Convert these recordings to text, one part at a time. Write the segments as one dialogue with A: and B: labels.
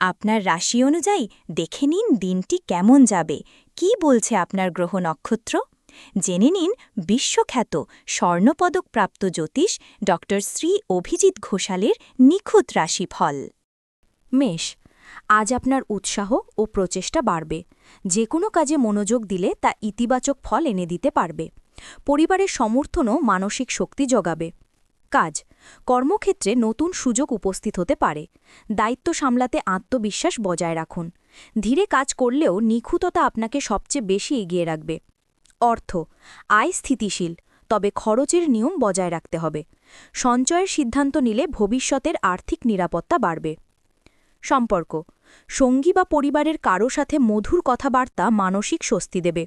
A: আপনার রাশি অনুযায়ী দেখে নিন দিনটি কেমন যাবে। কি বলছে আপনার গ্রহ নক্ষত্র? জেনে নিন বিশ্বখ্যাত স্বর্ণপদকপ্রাপ্ত জ্যোতিষ ড শ্রী অভিজিৎ ঘোষালের নিখুঁত রাশিফল। মেষ, আজ আপনার উৎসাহ ও প্রচেষ্টা বাড়বে। যে কোনো কাজে মনোযোগ দিলে তা ইতিবাচক ফল এনে দিতে পারবে। পরিবারের সমর্থনও মানসিক শক্তি জগাবে। কাজ কর্মক্ষেত্রে নতুন সুযোগ উপস্থিত হতে পারে। দায়িত্ব সামলাতে আত্মবিশ্বাস বজায় রাখুন। ধীরে কাজ করলেও নিখুঁততা আপনাকে সবচেয়ে বেশি এগিয়ে রাখবে। অর্থ, আয় স্থিতিশীল, তবে খরচের নিয়ম বজায় রাখতে হবে। সঞ্চয়ের সিদ্ধান্ত নিলে ভবিষ্যতের আর্থিক নিরাপত্তা বাড়বে। সম্পর্ক, সঙ্গী বা পরিবারের কারও সাথে মধুর কথাবার্তা মানসিক স্বস্তি দেবে।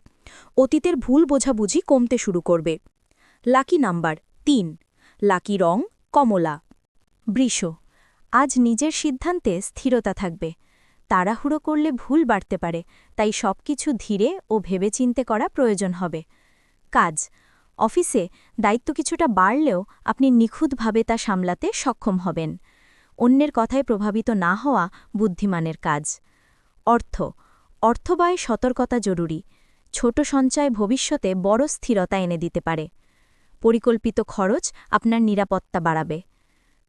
A: অতীতের ভুল বোঝাবুঝি কমতে শুরু করবে। লাকি নাম্বার, তিন। লাকি রং কমলা। বৃষ, আজ নিজের সিদ্ধান্তে স্থিরতা থাকবে। তাড়াহুড়ো করলে ভুল বাড়তে পারে, তাই সবকিছু ধীরে ও ভেবেচিন্তে করা প্রয়োজন হবে। কাজ, অফিসে দায়িত্ব কিছুটা বাড়লেও আপনি নিখুঁতভাবে তা সামলাতে সক্ষম হবেন। অন্যের কথায় প্রভাবিত না হওয়া বুদ্ধিমানের কাজ। অর্থ, অর্থব্যয় সতর্কতা জরুরি। ছোট সঞ্চয় ভবিষ্যতে বড় স্থিরতা এনে দিতে পারে। পরিকল্পিত খরচ আপনার নিরাপত্তা বাড়াবে।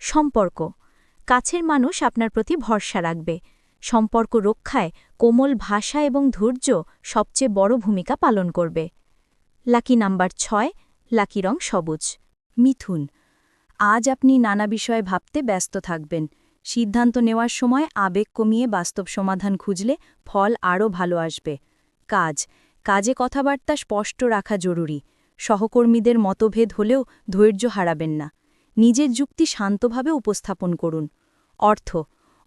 A: সম্পর্ক, কাছের মানুষ আপনার প্রতি ভরসা রাখবে। সম্পর্ক রক্ষায় কোমল ভাষা এবং ধৈর্য সবচেয়ে বড় ভূমিকা পালন করবে। লাকি নাম্বার ছয়, লাকি রং সবুজ। মিথুন, আজ আপনি নানা বিষয়ে ভাবতে ব্যস্ত থাকবেন। সিদ্ধান্ত নেওয়ার সময় আবেগ কমিয়ে বাস্তব সমাধান খুঁজলে ফল আরও ভালো আসবে। কাজ, কাজে কথাবার্তা স্পষ্ট রাখা জরুরি। সহকর্মীদের মতভেদ হলেও ধৈর্য হারাবেন না। নিজের যুক্তি শান্তভাবে উপস্থাপন করুন। অর্থ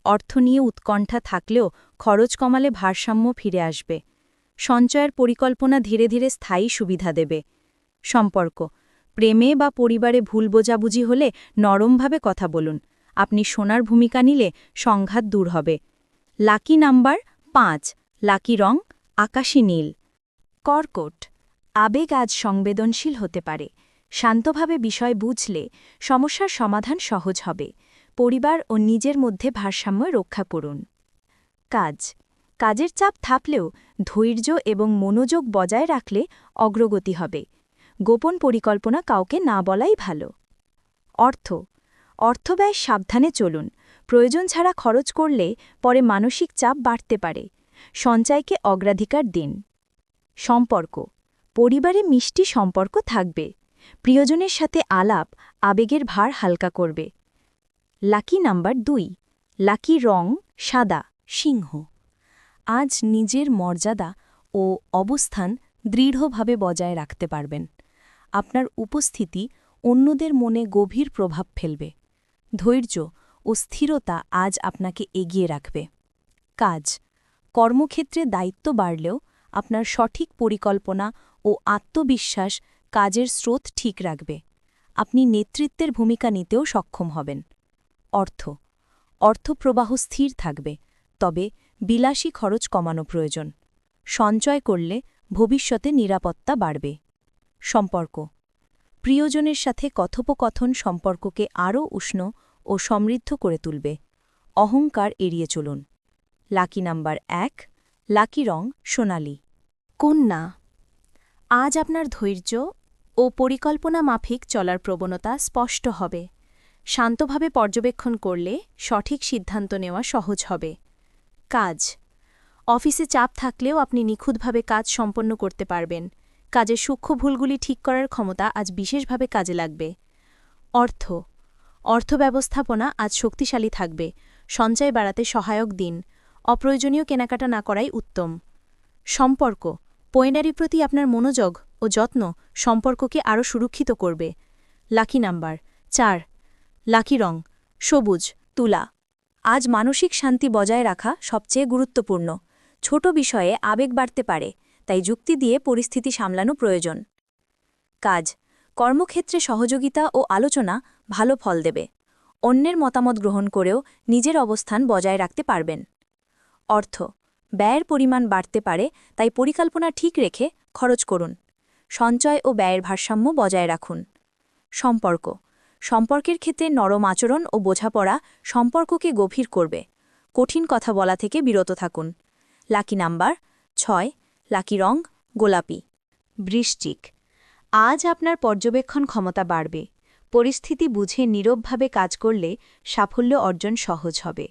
A: অর্থ নিয়ে উৎকণ্ঠা থাকলেও খরচ কমালে ভারসাম্য ফিরে আসবে। সঞ্চয়ের পরিকল্পনা ধীরে ধীরে স্থায়ী সুবিধা দেবে। সম্পর্ক, প্রেমে বা পরিবারে ভুল বোঝাবুঝি হলে নরমভাবে কথা বলুন। আপনি সোনার ভূমিকা নিলে সংঘাত দূর হবে। লাকি নাম্বার পাঁচ, লাকি রং আকাশী নীল। কর্কট। আবেগ আজ সংবেদনশীল হতে পারে। শান্তভাবে বিষয় বুঝলে সমস্যার সমাধান সহজ হবে। পরিবার ও নিজের মধ্যে ভারসাম্য রক্ষা করুন। কাজ। কাজের চাপ থাকলেও ধৈর্য এবং মনোযোগ বজায় রাখলে অগ্রগতি হবে। গোপন পরিকল্পনা কাউকে না বলাই ভালো। অর্থ। অর্থব্যয় সাবধানে চলুন। প্রয়োজন ছাড়া খরচ করলে পরে মানসিক চাপ বাড়তে পারে। সঞ্চয়কে অগ্রাধিকার দিন। সম্পর্ক। পরিবারে মিষ্টি সম্পর্ক থাকবে। প্রিয়জনের সাথে আলাপ, আবেগের ভার হালকা করবে। লাকি নাম্বার দুই। লাকি রং সাদা, সিংহ। আজ নিজের মর্যাদা ও অবস্থান দৃঢ়ভাবে বজায় রাখতে পারবেন। আপনার উপস্থিতি অন্যদের মনে গভীর প্রভাব ফেলবে। ধৈর্য ও স্থিরতা আজ আপনাকে এগিয়ে রাখবে। কাজ। কর্মক্ষেত্রে দায়িত্ব বাড়লেও আপনার সঠিক পরিকল্পনা ও আত্মবিশ্বাস কাজের স্রোত ঠিক রাখবে। আপনি নেতৃত্বের ভূমিকা নিতেও সক্ষম হবেন। অর্থ। অর্থপ্রবাহ স্থির থাকবে, তবে বিলাসী খরচ কমানো প্রয়োজন। সঞ্চয় করলে ভবিষ্যতে নিরাপত্তা বাড়বে। সম্পর্ক। প্রিয়জনের সাথে কথোপকথন সম্পর্ককে আরও উষ্ণ ও সমৃদ্ধ করে তুলবে। অহংকার এড়িয়ে চলুন। লাকি নাম্বার এক, লাকি রং সোনালি। কন্যা, আজ আপনার ধৈর্য ও পরিকল্পনা মাফিক চলার প্রবণতা স্পষ্ট হবে। শান্তভাবে পর্যবেক্ষণ করলে সঠিক সিদ্ধান্ত নেওয়া সহজ হবে। কাজ, অফিসে চাপ থাকলেও আপনি নিখুঁতভাবে কাজ সম্পন্ন করতে পারবেন। কাজের সূক্ষ্ম ভুলগুলি ঠিক করার ক্ষমতা আজ বিশেষভাবে কাজে লাগবে। অর্থ অর্থ ব্যবস্থাপনা আজ শক্তিশালী থাকবে। সঞ্চয় বাড়াতে সহায়ক দিন, অপ্রয়োজনীয় কেনাকাটা না করাই উত্তম। সম্পর্ক পয়েন্ডারির প্রতি আপনার মনোযোগ ও যত্ন সম্পর্ককে আরও সুরক্ষিত করবে। লাকি নাম্বার চার, লাকি রং, সবুজ, তুলা। আজ মানসিক শান্তি বজায় রাখা সবচেয়ে গুরুত্বপূর্ণ। ছোট বিষয়ে আবেগ বাড়তে পারে, তাই যুক্তি দিয়ে পরিস্থিতি সামলানো প্রয়োজন। কাজ, কর্মক্ষেত্রে সহযোগিতা ও আলোচনা ভালো ফল দেবে। অন্যের মতামত গ্রহণ করেও নিজের অবস্থান বজায় রাখতে পারবেন। অর্থ ব্যয়ের পরিমাণ বাড়তে পারে, তাই পরিকল্পনা ঠিক রেখে খরচ করুন। সঞ্চয় ও ব্যয়ের ভারসাম্য বজায় রাখুন। সম্পর্ক। সম্পর্কের ক্ষেত্রে নরম আচরণ ও বোঝাপড়া সম্পর্ককে গভীর করবে। কঠিন কথা বলা থেকে বিরত থাকুন। লাকি নাম্বার ছয়, লাকি রং, গোলাপি। বৃশ্চিক। আজ আপনার পর্যবেক্ষণ ক্ষমতা বাড়বে। পরিস্থিতি বুঝে নীরবভাবে কাজ করলে সাফল্য অর্জন সহজ হবে।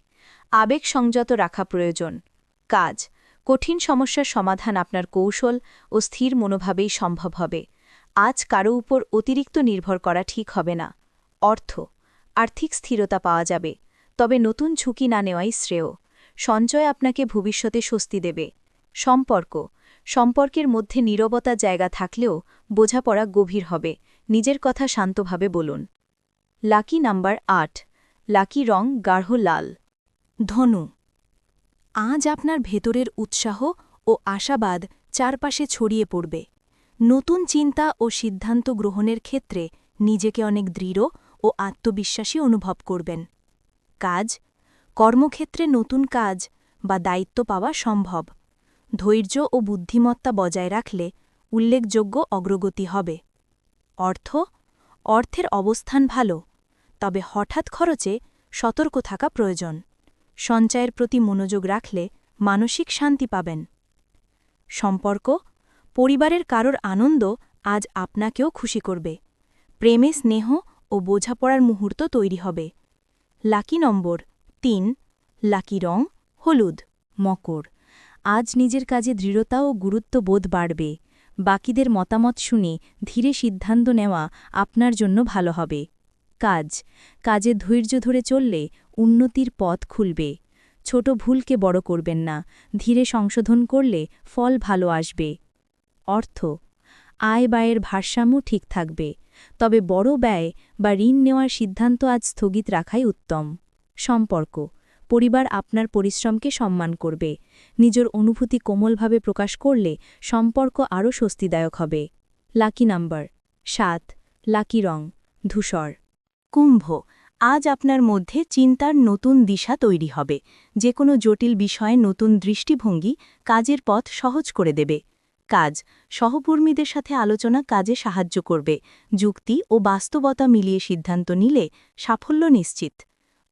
A: আবেগ সংযত রাখা প্রয়োজন। কাজ। কঠিন সমস্যার সমাধান আপনার কৌশল ও স্থির মনোভাবেই সম্ভব হবে। আজ কারও উপর অতিরিক্ত নির্ভর করা ঠিক হবে না। অর্থ। আর্থিক স্থিরতা পাওয়া যাবে। তবে নতুন ঝুঁকি না নেওয়াই শ্রেয়। সঞ্চয় আপনাকে ভবিষ্যতে স্বস্তি দেবে। সম্পর্ক। সম্পর্কের মধ্যে নীরবতা জায়গা থাকলেও বোঝাপড়া গভীর হবে। নিজের কথা শান্তভাবে বলুন। লাকি নাম্বার আট। লাকি রং গাঢ় লাল। ধনু। আজ আপনার ভেতরের উৎসাহ ও আশাবাদ চারপাশে ছড়িয়ে পড়বে। নতুন চিন্তা ও সিদ্ধান্ত গ্রহণের ক্ষেত্রে নিজেকে অনেক দৃঢ় ও আত্মবিশ্বাসী অনুভব করবেন। কাজ, কর্মক্ষেত্রে নতুন কাজ বা দায়িত্ব পাওয়া সম্ভব। ধৈর্য ও বুদ্ধিমত্তা বজায় রাখলে উল্লেখযোগ্য অগ্রগতি হবে। অর্থ, অর্থের অবস্থান ভালো, তবে হঠাৎ খরচে সতর্ক থাকা প্রয়োজন। সঞ্চয়ের প্রতি মনোযোগ রাখলে মানসিক শান্তি পাবেন। সম্পর্ক, পরিবারের কারোর আনন্দ আজ আপনাকেও খুশি করবে। প্রেমে স্নেহ ও বোঝাপড়ার মুহূর্ত তৈরি হবে। লাকি নম্বর তিন, লাকি রং, হলুদ, মকর। আজ নিজের কাজে দৃঢ়তা ও গুরুত্ববোধ বাড়বে। বাকিদের মতামত শুনে ধীরে সিদ্ধান্ত নেওয়া আপনার জন্য ভালো হবে। কাজ। কাজে ধৈর্য ধরে চললে উন্নতির পথ খুলবে। ছোট ভুলকে বড় করবেন না। ধীরে সংশোধন করলে ফল ভালো আসবে। অর্থ, আয় ব্যয়ের ভারসাম্য ঠিক থাকবে। তবে বড় ব্যয় বা ঋণ নেওয়ার সিদ্ধান্ত আজ স্থগিত রাখাই উত্তম। সম্পর্ক, পরিবার আপনার পরিশ্রমকে সম্মান করবে। নিজের অনুভূতি কোমলভাবে প্রকাশ করলে সম্পর্ক আরও স্বস্তিদায়ক হবে। লাকি নাম্বার, সাত, লাকি রং, ধূসর। কুম্ভ, আজ আপনার মধ্যে চিন্তার নতুন দিশা তৈরি হবে। যে কোনো জটিল বিষয়ে নতুন দৃষ্টিভঙ্গি কাজের পথ সহজ করে দেবে। কাজ, সহকর্মীদের সাথে আলোচনা কাজে সাহায্য করবে। যুক্তি ও বাস্তবতা মিলিয়ে সিদ্ধান্ত নিলে সাফল্য নিশ্চিত।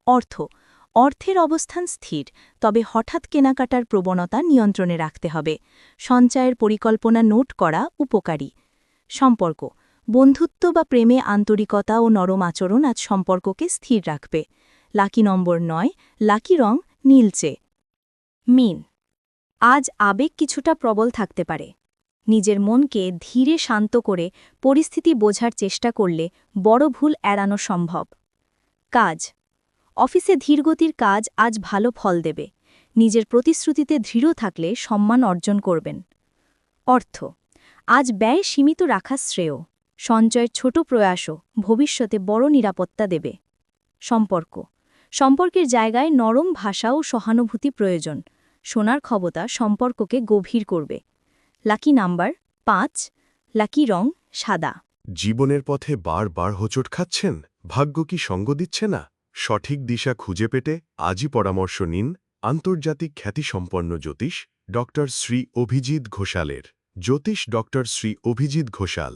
A: অর্থ, অর্থের অবস্থান স্থির, তবে হঠাৎ কেনাকাটার প্রবণতা নিয়ন্ত্রণে রাখতে হবে। সঞ্চয়ের পরিকল্পনা নোট করা উপকারী। সম্পর্ক বন্ধুত্ব বা প্রেমে আন্তরিকতা ও নরম আচরণ আজ সম্পর্ককে স্থির রাখবে। লাকি নম্বর নয়, লাকি রং নীলচে। মিন, আজ আবেগ কিছুটা প্রবল থাকতে পারে। নিজের মনকে ধীরে শান্ত করে পরিস্থিতি বোঝার চেষ্টা করলে বড় ভুল এড়ানো সম্ভব। কাজ, অফিসে ধীরগতির কাজ আজ ভালো ফল দেবে। নিজের প্রতিশ্রুতিতে দৃঢ় থাকলে সম্মান অর্জন করবেন। অর্থ, আজ ব্যয় সীমিত রাখা শ্রেয়। সঞ্চয়ের ছোট প্রয়াসও ভবিষ্যতে বড় নিরাপত্তা দেবে। সম্পর্ক। সম্পর্কের জায়গায় নরম ভাষা ও সহানুভূতি প্রয়োজন। শোনার ক্ষমতা সম্পর্ককে গভীর করবে। লাকি নাম্বার পাঁচ, লাকি রং সাদা।
B: জীবনের পথে বারবার হোঁচট খাচ্ছেন? ভাগ্য কি সঙ্গ দিচ্ছে না? সঠিক দিশা খুঁজে পেতে আজই পরামর্শ নিন আন্তর্জাতিক খ্যাতিসম্পন্ন জ্যোতিষ ডক্টর শ্রী অভিজিৎ ঘোষালের। জ্যোতিষ ডক্টর শ্রী অভিজিৎ ঘোষাল।